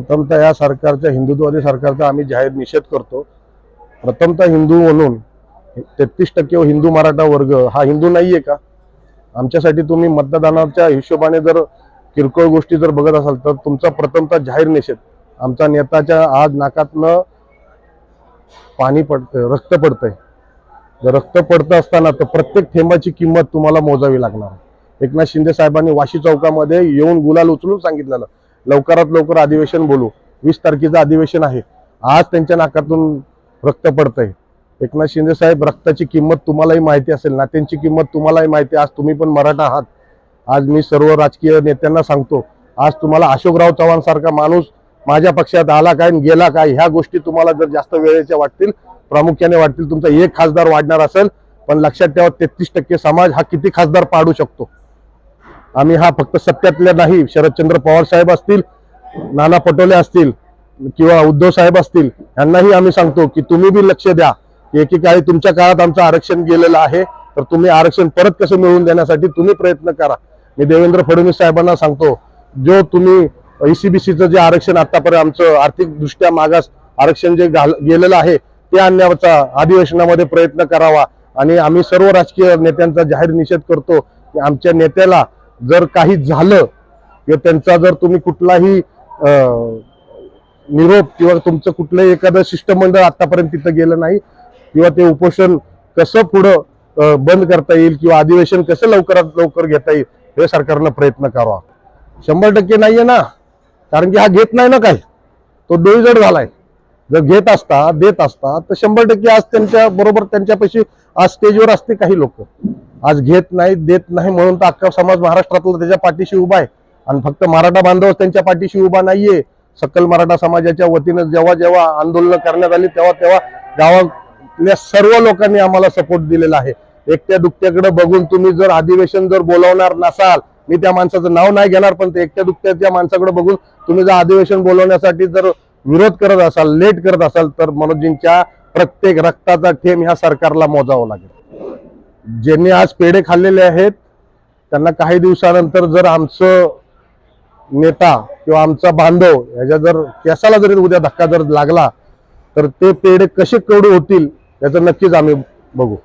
प्रथमतः या सरकारच्या हिंदुत्ववादी सरकारचा आम्ही जाहीर निषेध करतो. प्रथमतः हिंदू म्हणून तेहतीस टक्के हिंदू मराठा वर्ग हा हिंदू नाहीये का? आमच्यासाठी तुम्ही मतदानाच्या हिशोबाने जर किरकोळ गोष्टी जर बघत असाल तर तुमचा प्रथमतः जाहीर निषेध. आमचा नेताच्या आज नाकातनं पाणी पडतंय रक्त पडतंय. जर रक्त पडतं असताना तर प्रत्येक थेंबाची किंमत तुम्हाला मोजावी लागणार. एकनाथ शिंदे साहेबांनी वाशी चौकामध्ये येऊन गुलाल उचलून सांगितलेलं. लवकरात लवकर अधिवेशन बोलू. वीस तारखेचं अधिवेशन आहे. आज त्यांच्या नाकातून रक्त पडतंय. एकनाथ शिंदे साहेब रक्ताची किंमत तुम्हालाही माहिती असेल नात्यांची किंमत तुम्हालाही माहिती आहे. आज तुम्ही पण मराठा आहात. आज मी सर्व राजकीय नेत्यांना सांगतो आज तुम्हाला अशोकराव चव्हाण सारखा माणूस माझ्या पक्षात आला काय आणि गेला काय ह्या गोष्टी तुम्हाला जर जास्त वेळेच्या वाटतील प्रामुख्याने वाटतील तुमचा एक खासदार वाढणार असेल पण लक्षात ठेवा तेहतीस टक्के समाज हा किती खासदार पाडू शकतो? आम्ही हा फक्त सत्यातल्या नाही शरदचंद्र पवार साहेब असतील नाना पटोले असतील किंवा उद्धव साहेब असतील यांनाही आम्ही सांगतो की तुम्ही बी लक्ष द्या. की एकेकाळी तुमच्या काळात आमचं आरक्षण गेलेलं आहे तर तुम्ही आरक्षण परत कसं मिळवून देण्यासाठी तुम्ही प्रयत्न करा. मी देवेंद्र फडणवीस साहेबांना सांगतो जो तुम्ही ईसीबीसीचं जे आरक्षण आतापर्यंत आमचं आर्थिकदृष्ट्या मागास आरक्षण जे घाल गेलेलं आहे ते आणण्याचा अधिवेशनामध्ये प्रयत्न करावा. आणि आम्ही सर्व राजकीय नेत्यांचा जाहीर निषेध करतो की आमच्या नेत्याला जर काही झालं किंवा त्यांचा जर तुम्ही कुठलाही निरोप किंवा तुमचं कुठलंही एखादं शिष्टमंडळ आतापर्यंत तिथं गेलं नाही किंवा ते उपोषण कसं पुढं बंद करता येईल किंवा अधिवेशन कसं लवकरात लवकर घेता येईल हे सरकारनं प्रयत्न करावा. शंभर टक्के नाहीये ना? कारण की हा घेत नाही ना काय तो डोईजड झालाय. जर घेत असता देत असता तर शंभर टक्के आज त्यांच्या बरोबर त्यांच्यापाशी आज स्टेजवर असते काही लोक. आज घेत नाही देत नाही म्हणून तर अख्खा समाज महाराष्ट्रातला त्याच्या पाठीशी उभा आहे. आणि फक्त मराठा बांधव त्यांच्या पाठीशी उभा नाहीये. सकल मराठा समाजाच्या वतीनं जेव्हा जेव्हा आंदोलन करण्यात आली तेव्हा तेव्हा गावातल्या सर्व लोकांनी आम्हाला सपोर्ट दिलेला आहे. एकट्या दुकट्याकडे बघून तुम्ही जर अधिवेशन जर बोलावणार नसाल मी त्या माणसाचं नाव नाही घेणार पण ते एकट्या दुकट्याच्या माणसाकडे बघून तुम्ही जर अधिवेशन बोलवण्यासाठी जर विरोध करत असाल लेट करत असाल तर मनोजींच्या प्रत्येक रक्ताचा थेंब ह्या सरकारला मोजावा लागेल. ज्यांनी आज पेढे खाल्लेले आहेत त्यांना काही दिवसानंतर जर आमचं नेता किंवा आमचा बांधव ह्याच्या जर केसाला जरी उद्या धक्का जर लागला तर ते पेढे कसे कडू होतील याचं नक्कीच आम्ही बघू.